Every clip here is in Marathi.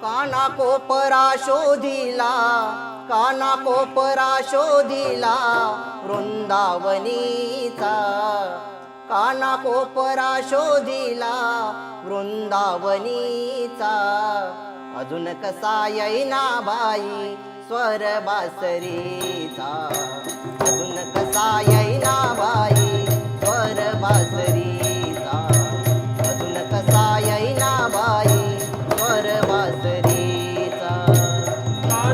काना कोपरा शोधिला काना कोपरा शोधिला वृंदावनीचा. काना कोपरा शोधिला वृंदावनीचा. अजून कसा येईना बाई स्वर बासरीचा. अजून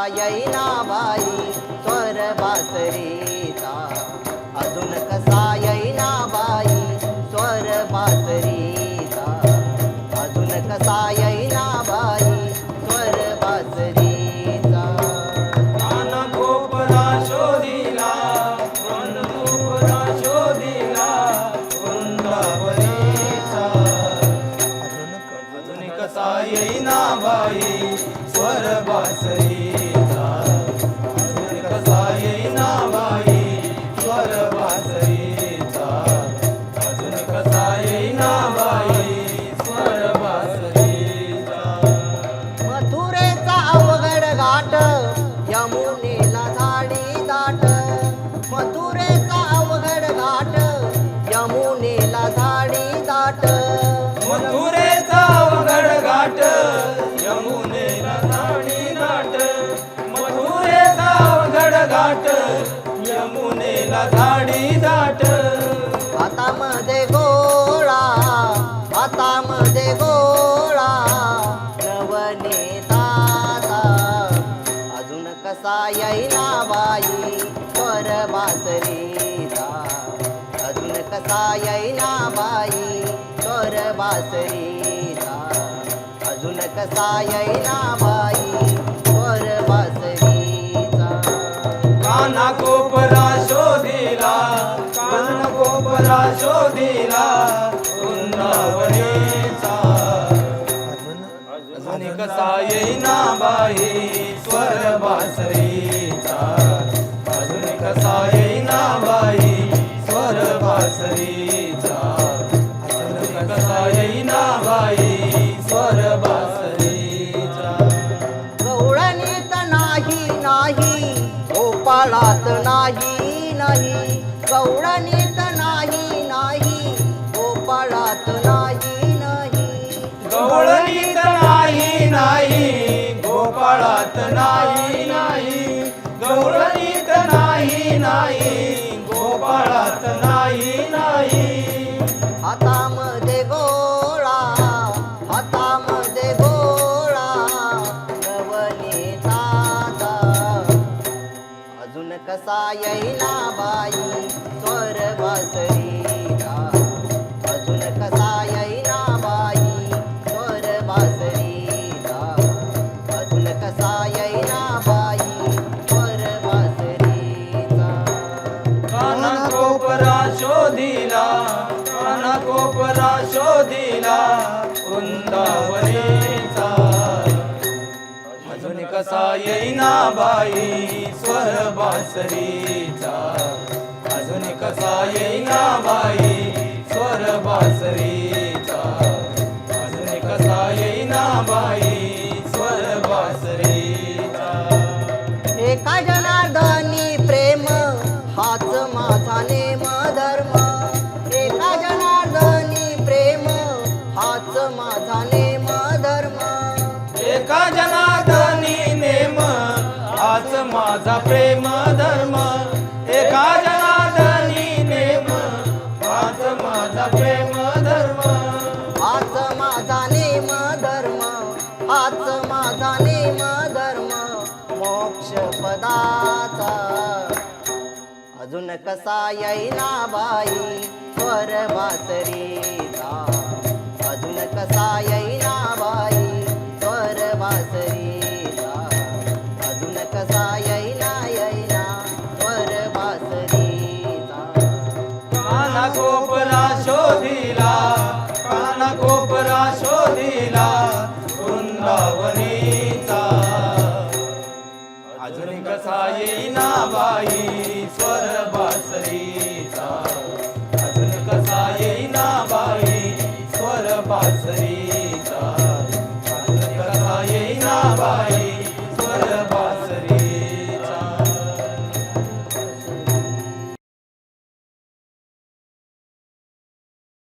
कसा येईना बाई स्वर बासरीचा झाडी दाट. हातामध्ये गोळा हातामध्ये गोळा. नवनेताचा अजून कसा येईना बाई स्वर बासरीचा अजून कसा येईना बाई स्वर बासरीचा अजून कसा येईना बाई कोपरा शोधिला वृंदावनीचा अजून कसा येईना बाई स्वर बासरे. नाही नाही. गौरणीत नाही नाही. गोपाळात नाही नाही. हातामध्ये गोळा हातामध्ये गोळा नवनीताचा. अजून कसा येईना? कोपरा शोधिला काना कोपरा शोधिला वृंदावनीचा. अजून कसा येईना बाई स्वर बासरीचा. अजून कसा येई प्रेम धर्म एका जनार्दनी नेम. हाच माझा प्रेम धर्म. हाच माझा नेम धर्म. हाच माझा नेम धर्म. मोक्ष पदाचा. अजून कसा येईना बाई? वर बासरी बाई स्वर बासरीचा. अजून कसा येईना बाई स्वर बासरीचा. अजून कसा येईना बाई